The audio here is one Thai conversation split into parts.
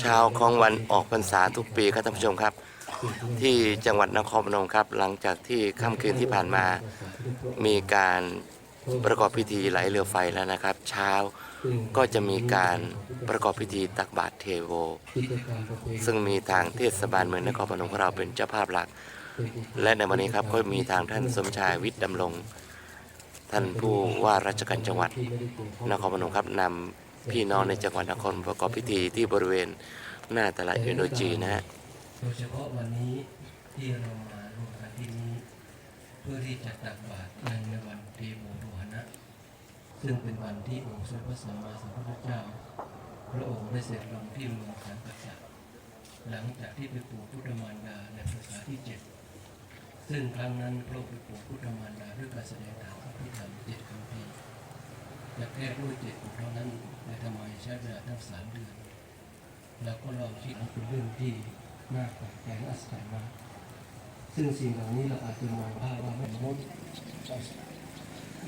เช้าของวันออกพรรษาทุกปีครับท่านผู้ชมครับ ที่จังหวัดนครพนมครับ หลังจากที่ค่ำคืนที่ผ่านมามีการประกอบพิธีไหลเรือไฟแล้วนะครับ เช้าก็จะมีการประกอบพิธีตักบาตรเทโว ซึ่งมีทางเทศบาลเมืองนครพนมของเราเป็นเจ้าภาพหลัก และในวันนี้ครับก็มีทางท่านสมชายวิทย์ดำรงท่านผู้ว่าราชการจังหวัดนครพนมครับนำ พี่น้องในจังหวัดนครประกอบพิธีที่บริเวณหน้าตลาดอินโดจีนะฮะโดยเฉพาะวันนี้ที่เรามารวมกันที่นี้ เพื่อที่จะตักบาตรในวันเทโวโรหณะซึ่งเป็นวันที่องค์สมเด็จพระสัมมาสัมพุทธเจ้า พระองค์ได้เสด็จลงที่เมืองสันปัจจหลังจากที่ไปปลูกพุทธมารดาในพรรษาที่เจ็ดซึ่งครั้งนั้นพระองค์ไปปลูกพุทธมารดาด้วยการแสดงธรรมพระพิธรรมเจ็ดคำพีร์และแค่ด้วยเจ็ดเท่านั้น ใช้เวลาตั้งสาเดือน แล้วก็ลองคิดว่าเป็นเรื่องที่น่าแปลกใจและอัศจรรย์มากซึ่งสิ่งเหล่านี้เราอาจจะมองภาพว่าไม่มด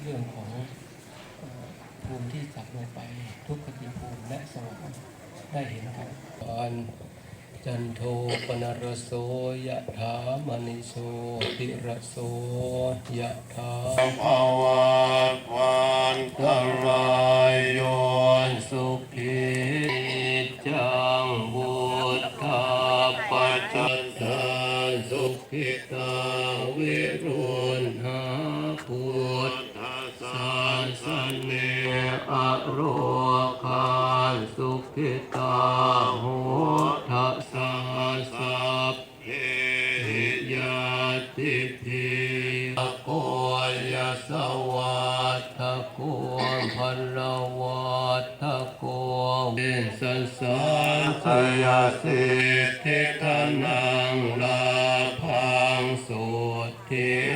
เรื่องของภูมิที่สับลงไปทุกขติภูมิและสวรรค์ได้เห็นกันตอนจันโทปนรโสยะถามณิโสติระโสยะถาภาวันวันตราย วัตถโกเวสัสสาสยาสิทธิกนังลาพังสุทธิ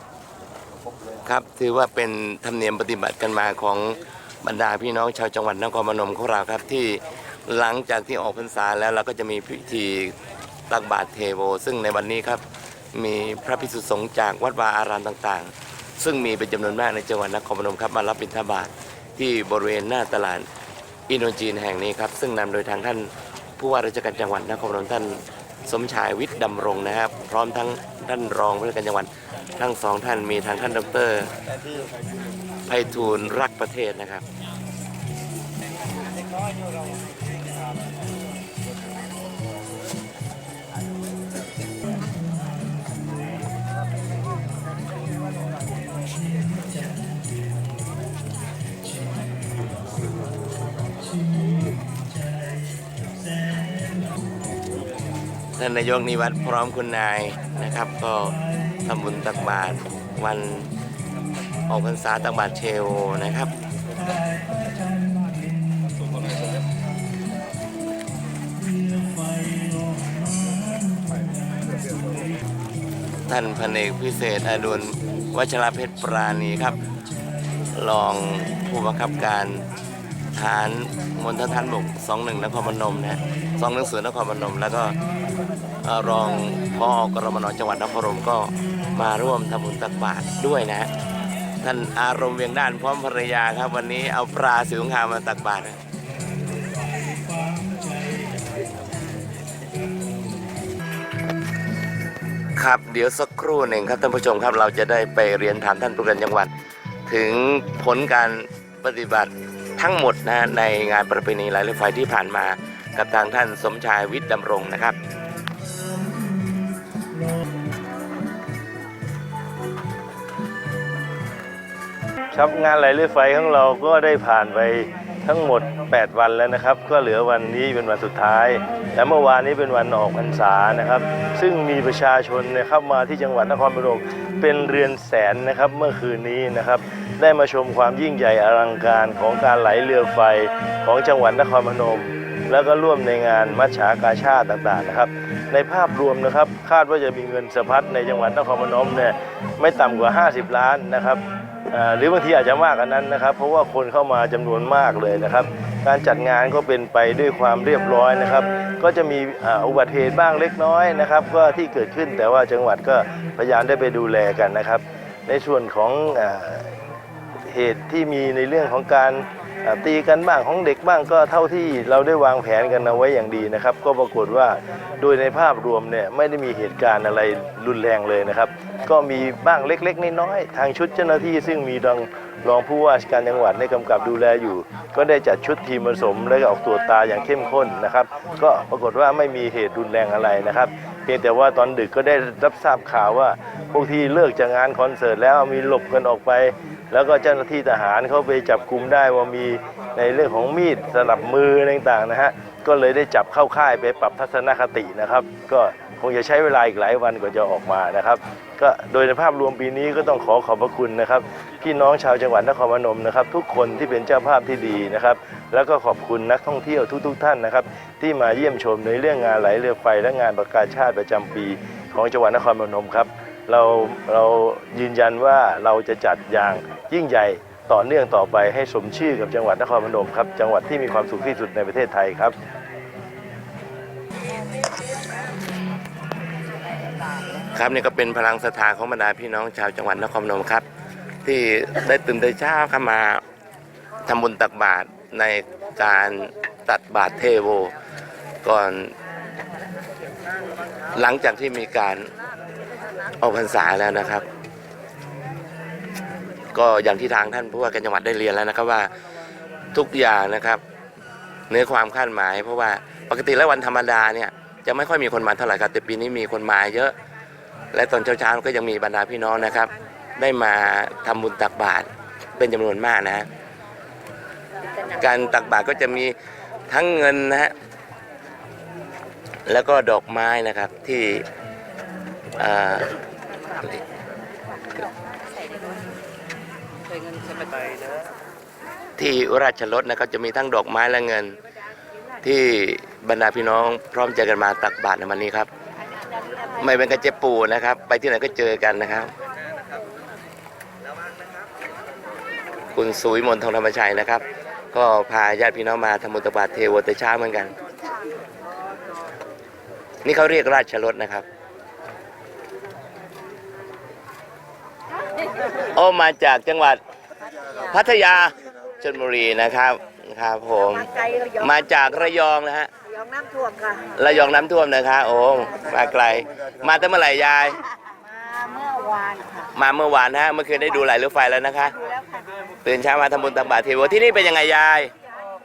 ครับถือว่าเป็นธรรมเนียมปฏิบัติกันมาของบรรดาพี่น้องชาวจังหวัดนครพนมของเราครับที่หลังจากที่ออกพรรษาแล้วเราก็จะมีพิธีตักบาตรเทโว ซึ่งในวันนี้ครับมีพระภิกษุสงฆ์จากวัดวาอารามต่างๆ ซึ่งมีเป็นจำนวนมากในจังหวัดนครพนมครับมารับบิณฑบาตที่บริเวณหน้าตลาดอินโดจีนแห่งนี้ครับซึ่งนำโดยทางท่านผู้ว่าราชการจังหวัดนครพนมท่านสมชายวิทย์ดำรงนะครับ พร้อมทั้งท่านรองผู้ว่าราชการจังหวัด ทั้งสองท่านมีทางท่านดรไพฑูรย์รักประเทศนะครับ ท่านนายกนิวัฒน์พร้อมคุณนายนะครับก็ ทำบุญตักบาตรวันออกพรรษาตักบาตรเชโวนะครับท่านพันเอกพิเศษอดุลวัชรเพชรปราณีครับ รองผู้บังคับการฐานมณฑลทหารบก21นครพนมนะ210นครพนม แล้วก็รองพอกรมนจังหวัดนครพนมก็ มาร่วมทำบุญตักบาตรด้วยนะท่านอารมณ์เวียงด้านพร้อมภรรยาครับ วันนี้เอาปลาสิวงามมาตักบาตรครับเดี๋ยวสักครู่หนึ่งครับท่านผู้ชมครับเราจะได้ไปเรียนถามท่านผู้การจังหวัด ถึงผลการปฏิบัติทั้งหมดนะในงานประเพณีไหลเรือไฟที่ผ่านมากับทางท่านสมชายวิทย์ดำรงนะครับ ครับงานไหลเรือไฟของเราก็ได้ผ่านไปทั้งหมด 8 วันแล้วนะครับ ก็เหลือวันนี้เป็นวันสุดท้าย และเมื่อวานนี้เป็นวันออกพรรษานะครับ ซึ่งมีประชาชนเนยครับมาที่จังหวัดนครพนมเป็นเรือนแสนนะครับเมื่อคืนนี้นะครับ ได้มาชมความยิ่งใหญ่อลังการของการไหลเรือไฟของจังหวัดนครพนม แล้วก็ร่วมในงานมัชฉากาชาติต่างๆนะครับ ในภาพรวมนะครับคาดว่าจะมีเงินสะพัดในจังหวัดนครพนมเนี่ยไม่ต่ำกว่า 50 ล้านนะครับ หรือบางทีอาจจะมากกว่านั้นนะครับ เพราะว่าคนเข้ามาจำนวนมากเลยนะครับ การจัดงานก็เป็นไปด้วยความเรียบร้อยนะครับ ก็จะมีอุบัติเหตุบ้างเล็กน้อยนะครับ ก็ที่เกิดขึ้นแต่ว่าจังหวัดก็พยายามได้ไปดูแลกันนะครับ ในส่วนของอเหตุที่มีในเรื่องของการ ตีกันบ้างของเด็กบ้างก็เท่าที่เราได้วางแผนกันเอาไว้อย่างดีนะครับ ก็ปรากฏว่าโดยในภาพรวมเนี่ยไม่ได้มีเหตุการณ์อะไรรุนแรงเลยนะครับ ก็มีบ้างเล็กๆน้อยๆทางชุดเจ้าหน้าที่ซึ่งมีรองรองผู้ว่าราชการจังหวัดในกำกับดูแลอยู่ ก็ได้จัดชุดทีมผสมและออกตรวจตาอย่างเข้มข้นนะครับ ก็ปรากฏว่าไม่มีเหตุรุนแรงอะไรนะครับ เพียงแต่ว่าตอนดึกก็ได้รับทราบข่าวว่า พวกที่เลิกจากงานคอนเสิร์ตแล้วมีหลบกันออกไป แล้วก็เจ้าหน้าที่ทหารเขาไปจับกลุ่มได้ว่ามีในเรื่องของมีดสลับมือต่างๆนะฮะก็เลยได้จับเข้าค่ายไปปรับทัศนคตินะครับ ก็คงจะใช้เวลาอีกหลายวันกว่าจะออกมานะครับ ก็โดยในภาพรวมปีนี้ก็ต้องขอขอบพระคุณนะครับพี่น้องชาวจังหวัดนครพนมนะครับ ทุกคนที่เป็นเจ้าภาพที่ดีนะครับ แล้วก็ขอบคุณนักท่องเที่ยวทุกๆท่านนะครับ ที่มาเยี่ยมชมในเรื่องงานไหลเรือไฟและงานประกาศชาติประจำปีของจังหวัดนครพนมครับ เราเรายืนยันว่าเราจะจัดอย่างยิ่งใหญ่ต่อเนื่องต่อไปให้สมชื่อกับจังหวัดนครพนมครับ จังหวัดที่มีความสุขที่สุดในประเทศไทยครับครับนี่ก็เป็นพลังศรัทธาของบรรดาพี่น้องชาวจังหวัดนครพนมครับ ที่ได้ตื่นแต่เช้าเข้ามาทำบุญตักบาตร ในการตัดบาตรเทโว ก่อน หลังจากที่มีการออกพรรษาแล้วนะครับ ก็อย่างที่ทางท่านผู้ว่าการจังหวัดได้เรียนแล้วนะครับว่าทุกอย่างนะครับ เนื้อความคาดหมาย เพราะว่าปกติแล้ววันธรรมดาเนี่ยจะไม่ค่อยมีคนมาเท่าไหร่ครับแต่ปีนี้มีคนมาเยอะ และตอนเช้าๆก็ยังมีบรรดาพี่น้องนะครับ ได้มาทำบุญตักบาตรเป็นจำนวนมากนะ การตักบาตรก็จะมีทั้งเงินนะฮะแล้วก็ดอกไม้นะครับที่อ่าที่ราชรถนะครับจะมีทั้งดอกไม้และเงิน ที่บรรดาพี่น้องพร้อมใจกันมาตักบาตรในวันนี้ครับ ไม่เป็นกระเจ็บปูนะครับ ไปที่ไหนก็เจอกันนะครับ คุณสุวิมลทองธรรมชัยนะครับ ก็พาญาติพี่น้องมาทำบุญตักบาตรเทโวแต่เช้าเหมือนกัน นี่เขาเรียกราชรถนะครับ โอ้มาจากจังหวัดพัทยาชลบุรีนะครับครับผมมาไกลระยองมาจากระยองนะฮะระยองน้ำท่วมค่ะระยองน้ำท่วมนะคะโอ้มาไกล มาตั้งเมื่อไหร่ยาย มาเมื่อวานค่ะมาเมื่อวานนะฮะเมื่อคืนได้ดูไหลเรือไฟแล้วนะคะ ดูแล้ว ค่ะตื่นเช้ามาทำบุญตักบาตรเทโวที่นี่เป็นยังไงยาย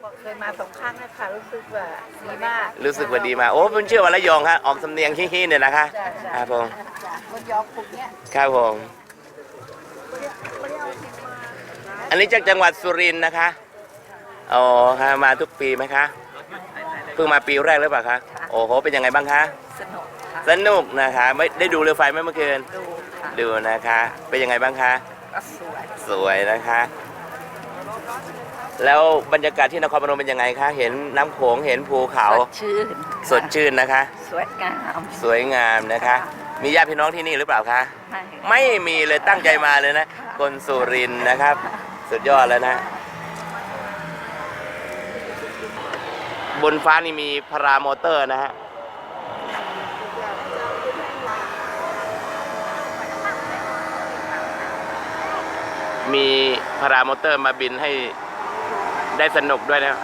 ก็เคยมาสองครั้งแล้วค่ะรู้สึกว่าดีมากรู้สึกว่าดีมากโอ้ผมเชื่อว่าระยองฮะออกสำเนียงฮี้ๆเนี่ยนะคะจ้ะจ้ะครับผมคนยองปลุกเนี้ยครับผม อันนี้จากจังหวัดสุรินทร์นะคะอ๋อฮะมาทุกปีไหมคะเพิ่งมาปีแรกหรือเปล่าคะโอ้โหเป็นยังไงบ้างคะสนุกค่ะสนุกนะคะไม่ได้ดูเรือไฟไหมเมื่อคืนดูค่ะดูนะคะ เป็นยังไงบ้างคะ ก็สวย สวยนะคะ แล้วบรรยากาศที่นครพนมเป็นยังไงคะ เห็นน้ำโขงเห็นภูเขา สดชื่นสดชื่นนะคะ สวยงามสวยงามนะคะ มีญาติพี่น้องที่นี่หรือเปล่าคะ ไม่ไม่มีเลยตั้งใจมาเลยนะ คนสุรินทร์นะครับ สุดยอดแล้วนะ บนฟ้านี่มีพารามอเตอร์นะฮะ มีพารามอเตอร์มาบินให้ได้สนุกด้วยนะ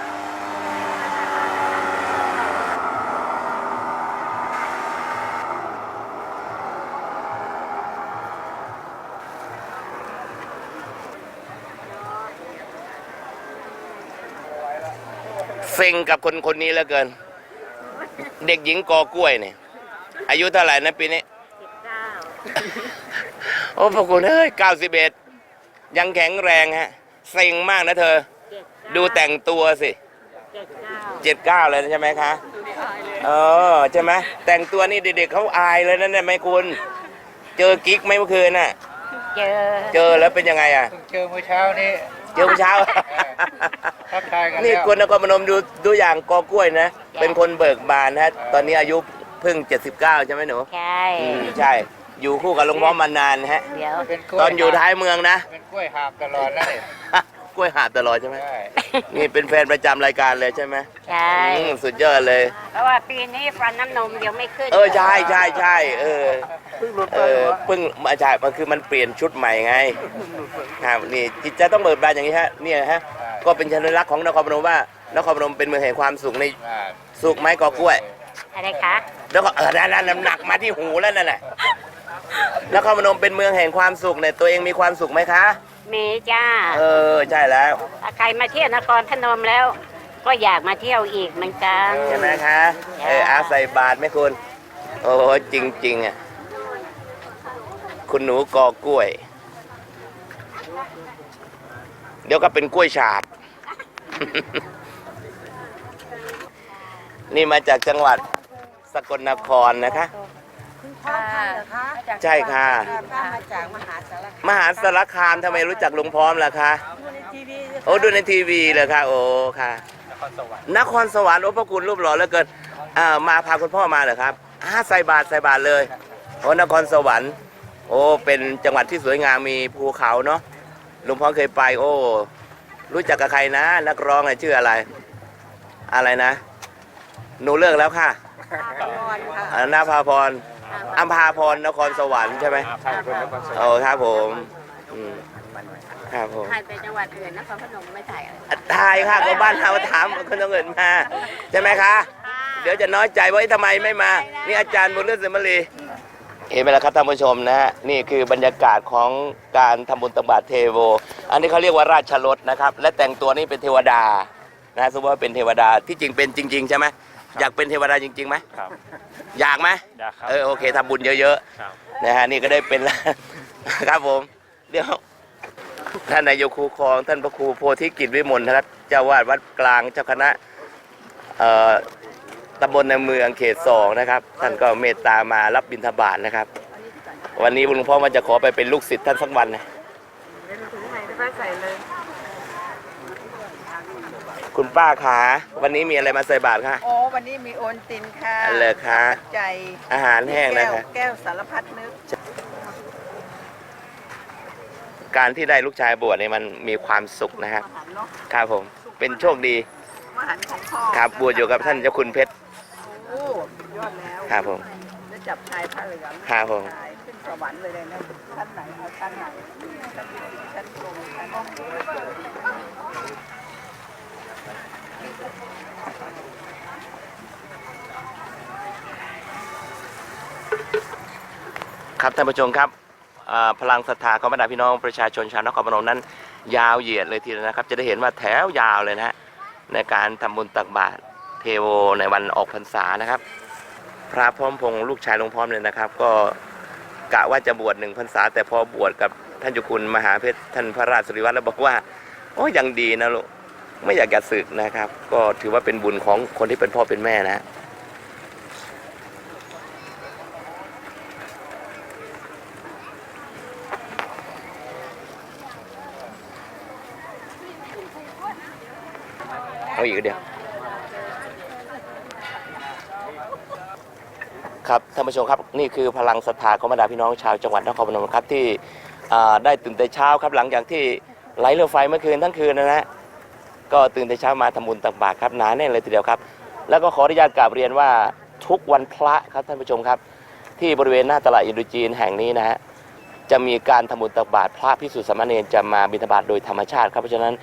เซ็งกับคนคนนี้แล้วเกิน เด็กหญิงกอกล้วยเนี่ยอายุเท่าไหร่นะปีนี้ โอ้พระคุณเอ้ยเก้าสิบเอ็ด ยังแข็งแรงฮะเซ็งมากนะเธอ ดูแต่งตัวสิเจ็ดเก้าเจ็ดเก้าเลยใช่ไหมคะเออใช่ไหมแต่งตัวนี่เด็กๆเขาอายเลยนั่นแหละไหมคุณ เจอกิ๊กไหมเมื่อคืนน่ะ เจอ เจอแล้วเป็นยังไงอะ เจอเมื่อเช้านี้เจอเมื่อเช้าทักทายกันนี่แล้วคนนครพนมดูดูอย่างกอกล้วยนะ เป็นคนเบิกบานนะตอนนี้อายุเพิ่ง 79 ใช่ไหมหนู ใช่อืมใช่ อยู่คู่กับหลวงพ่อมานานฮะ เดี๋ยว เป็นกล้วยตอนอยู่ท้ายเมืองนะ เป็นกล้วยหาบตลอดนะเนี่ยกล้วยหาบตลอดใช่ไหมใช่นี่เป็นแฟนประจำรายการเลยใช่ไหมใช่ อืมสุดยอดเลย เพราะว่าปีนี้ฟันน้ำนมยังไม่ขึ้นเออใช่ใช่ใช่เออเออเพิ่งมาใช่มันคือมันเปลี่ยนชุดใหม่ไงครับนี่จิตใจต้องเบิกบานอย่างนี้ฮะเนี่ยฮะก็เป็นชัญลักษณ์ของนครพนมว่านครพนมเป็นเมืองแห่งความสุขในอ่าสุขไหมกอกล้วยอะไรคะ แล้วก็เออนั่นนั่นน้ำหนักมาที่หูแล้วนั่นแหละ นครพนมเป็นเมืองแห่งความสุขเนี่ยตัวเองมีความสุขไหมคะ มีจ้า เออใช่แล้วถ้าใครมาเที่ยวนครพนมแล้ว ก็อยากมาเที่ยวอีกเหมือนกันใช่ไหมคะเอออาใส่บาทไหมคุณโอ้โหจริงๆอะคุณหนูกอกล้วย เดี๋ยวก็เป็นกล้วยฉาบนี่มาจากจังหวัดสกลนครนะคะ ใช่ค่ะมาจากมหาสารคามมหาสารคามทำไมรู้จักลุงพร้อมล่ะคะโอ้ดูในทีวีเลยค่ะ โอ้ค่ะนครสวรรค์โอ้พระคุณรูปหล่อเหลือเกินอ่ามาพาคุณพ่อมาเหรอครับอ่าใส่บาทใส่บาทเลยโอ้นครสวรรค์ โอ้เป็นจังหวัดที่สวยงามมีภูเขาเนาะลุงพ่อเคยไป โอ้ รู้จักกับใครนะ นักร้องอะชื่ออะไร อะไรนะ หนูเลิกแล้วค่ะอ่านาภาพร อัมพาพรนครสวรรค์ใช่ไหมโอ้ครับผมอืมครับผมถ่ายไปจังหวัดอื่นนครพนมไม่ถ่ายอะไรทายค่ะก็บ้านเราถามคนต้องเงินมาใช่ไหมคะ เดี๋ยวจะน้อยใจว่าเอ๊ะทำไมไม่มา นี่อาจารย์บุญเลือดเสมรีเห็นไหมล่ะครับท่านผู้ชมนะฮะ นี่คือบรรยากาศของการทำบุญตบาตรเทโว อันนี้เขาเรียกว่าราชรถนะครับ และแต่งตัวนี่เป็นเทวดา นะสมมติว่าเป็นเทวดาที่จริงเป็นจริง ๆ ใช่ไหม อยากเป็นเทวดาจริงๆไหมครับ อยากไหมอยากครับ เออโอเคทำบุญเยอะครับ ๆนะฮะนี่ก็ได้เป็นแล้ว ครับผมเดี๋ยวท่านนายกครูครอง ท่านพระครูโพธิกิจวิมลนะครับเจ้าวาดวัดกลางเจ้าคณะเอ่อตำบลในเมืองเขตสองนะครับ ท่านก็เมตตามารับบิณฑบาตนะครับ วันนี้หลวงพ่อว่าจะขอไปเป็นลูกศิษย์ท่านสักวันนะ คุณป้าขาวันนี้มีอะไรมาใส่บาตรคะโอ้วันนี้มีโอนตินค่ะอะไรคะใจอาหารแห้งนะแก้วคะ แก้วสารพัดนึก การที่ได้ลูกชายบวชเนี่ยมันมีความสุขนะครับอาหารเนาะครับผมเป็นโชคดีอาหารของพ่อครับบวชอยู่กับท่านเจ้าคุณเพชรโอ้สุดยอดแล้วครับผมแล้วจับชายผ้าเหลืองครับผมชายขึ้นสวรรค์เลยเลยนะชั้นไหนเอาชั้นไหนชั้นดีชั้นตรงชั้น ครับท่านผู้ชมครับพลังศรัทธาของบรรดาพี่น้องประชาชนชาวนครพนมนั้น ยาวเหยียดเลยทีเดียวนะครับ จะได้เห็นว่าแถวยาวเลยนะฮะในการทำบุญตักบาตรเทโวในวันออกพรรษานะครับ พระพร้อมพงษ์ลูกชายหลวงพ่อมเลยนะครับ ก็กะว่าจะบวชหนึ่งพรรษา แต่พอบวชกับท่านจุคุณมหาเพชรท่านพระราชสุริวัฒน์แล้วบอกว่าโอ้ยังดีนะลูกไม่อยากจะสึกนะครับ ก็ถือว่าเป็นบุญของคนที่เป็นพ่อเป็นแม่นะ เอาอีกเดียวครับท่านผู้ชมครับนี่คือพลังศรัทธาของบรรดาพี่น้องชาวจังหวัดนครพนมครับที่ได้ตื่นแต่เช้าครับหลังจากที่ไหลเรือไฟเมื่อคืนทั้งคืนนะนะก็ตื่นแต่เช้ามาทำบุญตักบาตรครับหนาแน่นเลยทีเดียวครับ แล้วก็ขออนุญาตกราบเรียนว่าทุกวันพระครับท่านผู้ชมครับ ที่บริเวณหน้าตลาดอินโดจีนแห่งนี้นะฮะจะมีการทำบุญตักบาตรพระพิสุทธิสามเณรจะมาบิณฑบาตโดยธรรมชาติครับเพราะฉะนั้น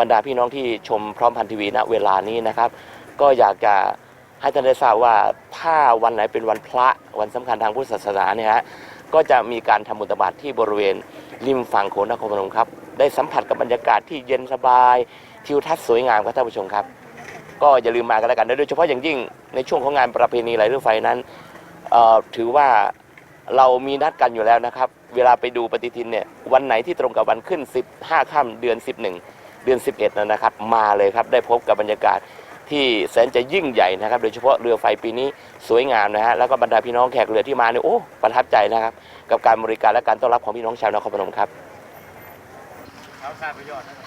บรรดาพี่น้องที่ชมพร้อมพันทีวีณเวลานี้นะครับ ก็อยากจะให้ท่านได้ทราบว่าถ้าวันไหนเป็นวันพระวันสำคัญทางพุทธศาสนาเนี่ยฮะก็จะมีการทำบุญตบาตที่บริเวณริมฝั่งโขงนครพนมครับ ได้สัมผัสกับบรรยากาศที่เย็นสบายทิวทัศน์สวยงามครับท่านผู้ชมครับ ก็อย่าลืมมากันแล้วกันโดยเฉพาะอย่างยิ่งในช่วงของงานประเพณีไหลเรือไฟนั้นถือว่าเรามีนัดกันอยู่แล้วนะครับ เวลาไปดูปฏิทินเนี่ยวันไหนที่ตรงกับวันขึ้น 15ค่ำเดือน 11 เดือน 11นะนะครับมาเลยครับได้พบกับบรรยากาศที่แสนจะยิ่งใหญ่นะครับ โดยเฉพาะเรือไฟปีนี้สวยงามนะฮะแล้วก็บรรดาพี่น้องแขกเรือที่มาเนี่ยโอ้ประทับใจนะครับ กับการบริการและการต้อนรับของพี่น้องชาวนครพนมครับเรีย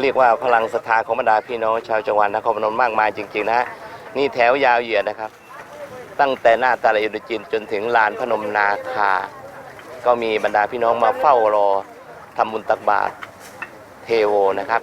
เรียกว่าพลังศรัทธาของบรรดาพี่น้องชาวจังหวัดนครพนมมากมายจริงๆนะฮะนี่แถวยาวเหยียดนะครับ ตั้งแต่หน้าตาลอินโดจินจนถึงลานพนมนาคา ก็มีบรรดาพี่น้องมาเฝ้ารอทำบุญตักบาตรเทโวนะครับ